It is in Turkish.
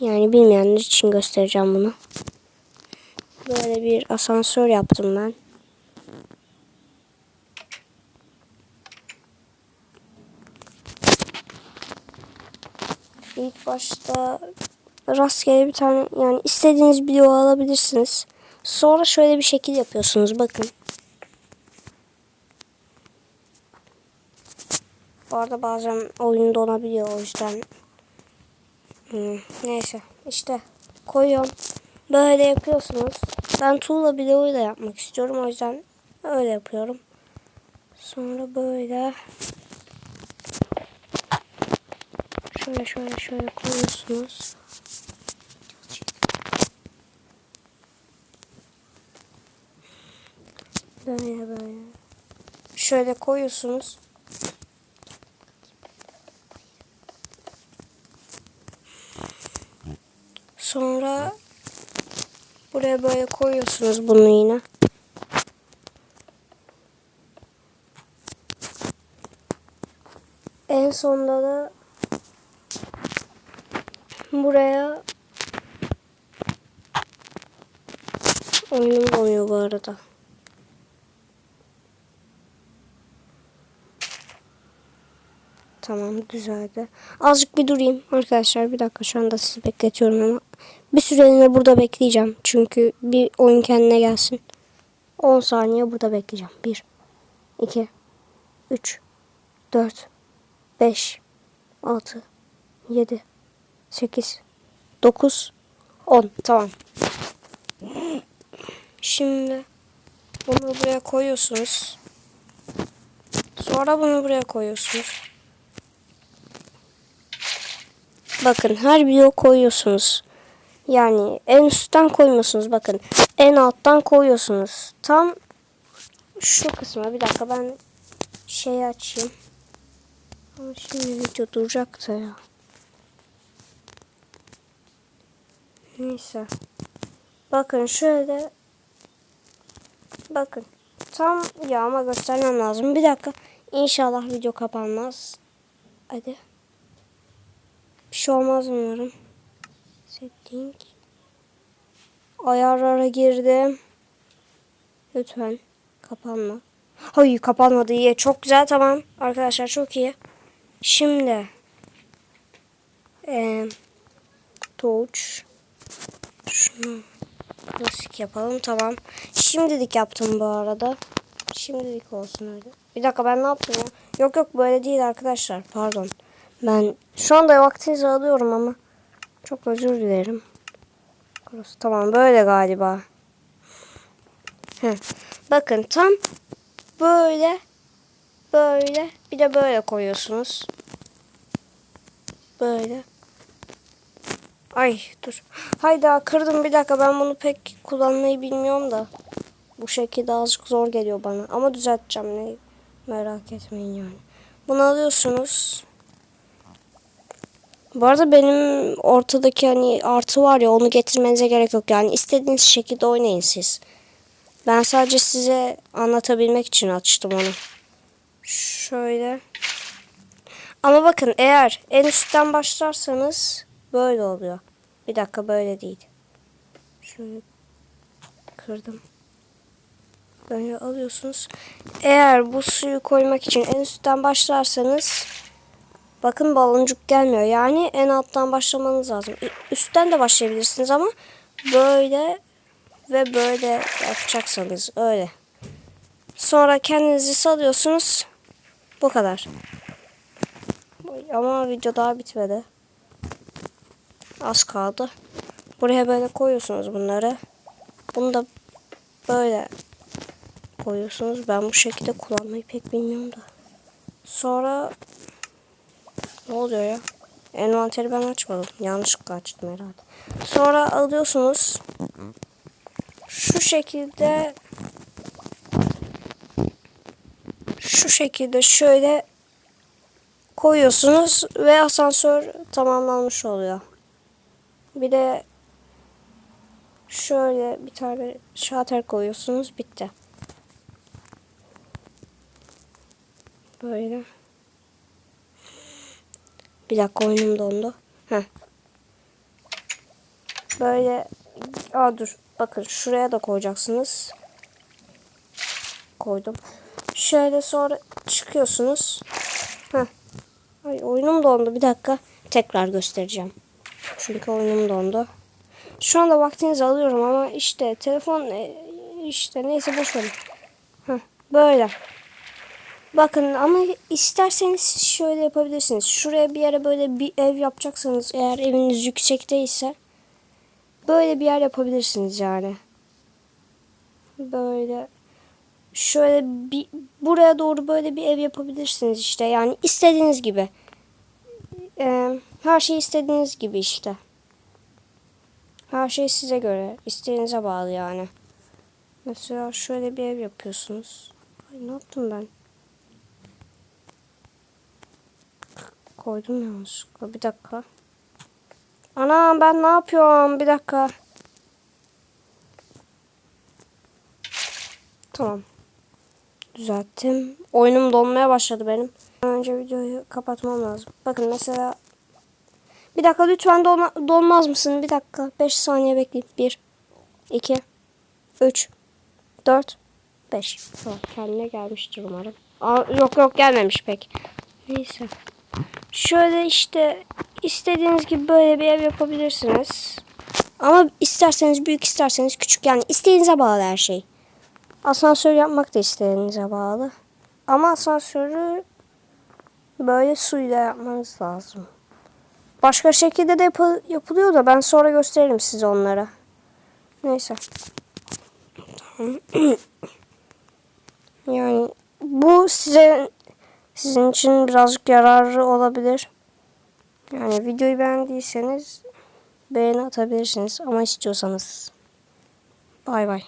Yani bilmeyenler için göstereceğim bunu. Böyle bir asansör yaptım ben. İlk başta rastgele bir tane yani istediğiniz video alabilirsiniz. Sonra şöyle bir şekil yapıyorsunuz bakın. Bu arada bazen oyun donabiliyor o yüzden. Hmm, neyse işte koyuyorum. Böyle yapıyorsunuz. Ben tuğla bloğu da yapmak istiyorum o yüzden öyle yapıyorum. Sonra böyle şöyle şöyle şöyle koyuyorsunuz. Böyle böyle. Şöyle koyuyorsunuz. Sonra buraya böyle koyuyorsunuz bunu yine. En sonunda da buraya oyunum donuyor bu arada. Tamam güzeldi. Azıcık bir durayım arkadaşlar. Bir dakika şu anda sizi bekletiyorum ama bir süreliğine burada bekleyeceğim. Çünkü bir oyun kendine gelsin. 10 saniye burada bekleyeceğim. 1 2 3 4 5 6 7 8 9 10 tamam. Şimdi bunu buraya koyuyorsunuz. Sonra bunu buraya koyuyorsunuz. Bakın her blok koyuyorsunuz. Yani en üstten koymuyorsunuz bakın. En alttan koyuyorsunuz. Tam şu kısma bir dakika ben şeyi açayım. Ama şimdi video duracak da ya. Neyse. Bakın şöyle. Bakın. Tam ya ama göstermem lazım. Bir dakika. İnşallah video kapanmaz. Hadi. Bir şey olmaz umarım. Setting. Ayarlara girdim. Lütfen kapanma. Hayır kapanmadı iyi. Çok güzel tamam. Arkadaşlar çok iyi. Şimdi eee touch şunu klasik yapalım tamam. Şimdilik yaptım bu arada. Şimdilik olsun öyle. Bir dakika ben ne yaptım ya? Yok yok böyle değil arkadaşlar. Pardon. Ben şu anda vaktinizi alıyorum ama çok özür dilerim. Burası tamam böyle galiba. Heh. Bakın tam böyle böyle bir de böyle koyuyorsunuz. Böyle. Ay dur. Hayda kırdım bir dakika ben bunu pek kullanmayı bilmiyorum da. Bu şekilde azıcık zor geliyor bana. Ama düzelteceğim ne merak etmeyin yani. Bunu alıyorsunuz. Bu arada benim ortadaki hani artı var ya onu getirmenize gerek yok. Yani istediğiniz şekilde oynayın siz. Ben sadece size anlatabilmek için açtım onu. Şöyle. Ama bakın eğer en üstten başlarsanız böyle oluyor. Bir dakika böyle değil. Şöyle kırdım. Böyle alıyorsunuz. Eğer bu suyu koymak için en üstten başlarsanız bakın baloncuk gelmiyor. Yani en alttan başlamanız lazım. Üstten de başlayabilirsiniz ama böyle ve böyle yapacaksınız. Öyle. Sonra kendinizi salıyorsunuz. Bu kadar. Ama video daha bitmedi. Az kaldı. Buraya böyle koyuyorsunuz bunları. Bunu da böyle koyuyorsunuz. Ben bu şekilde kullanmayı pek bilmiyorum da. Sonra ne oluyor ya? Envanteri ben açmadım. Yanlışlıkla açtım herhalde. Sonra alıyorsunuz. Şu şekilde şu şekilde şöyle koyuyorsunuz ve asansör tamamlanmış oluyor. Bir de şöyle bir tane şalter koyuyorsunuz bitti. Böyle. Bir dakika oyunum dondu. Heh. böyle Aa dur bakın şuraya da koyacaksınız. Koydum. Şöyle sonra çıkıyorsunuz. Heh. Ay oyunum dondu bir dakika. Tekrar göstereceğim. Çünkü oyunum dondu. Şu anda vaktinizi alıyorum ama işte telefon e, işte neyse boş verin. Böyle. Bakın ama isterseniz şöyle yapabilirsiniz. Şuraya bir yere böyle bir ev yapacaksanız eğer eviniz yüksekteyse böyle bir yer yapabilirsiniz yani. Böyle şöyle bir buraya doğru böyle bir ev yapabilirsiniz işte. Yani istediğiniz gibi. Ee, her şey istediğiniz gibi işte. Her şey size göre. isteğinize bağlı yani. Mesela şöyle bir ev yapıyorsunuz. Ay ne yaptım ben? Koydum yanlışlıkla. Bir dakika. Ana ben ne yapıyorum? Bir dakika. Tamam. Düzelttim. Oyunum donmaya başladı benim. Önce videoyu kapatmam lazım. Bakın mesela bir dakika lütfen dolma, dolmaz mısın? Bir dakika. 5 saniye bekleyin. 1 2 3 4 5 Tamam kendine gelmiştir umarım. Aa, yok yok gelmemiş pek. Neyse. Şöyle işte istediğiniz gibi böyle bir ev yapabilirsiniz. Ama isterseniz büyük isterseniz küçük yani isteğinize bağlı her şey. Asansör yapmak da isteğinize bağlı. Ama asansörü böyle suyla yapmanız lazım. Başka şekilde de yapı- yapılıyor da ben sonra gösteririm size onlara. Neyse. yani bu size sizin için birazcık yararlı olabilir. Yani videoyu beğendiyseniz beğeni atabilirsiniz ama istiyorsanız. Bay bay.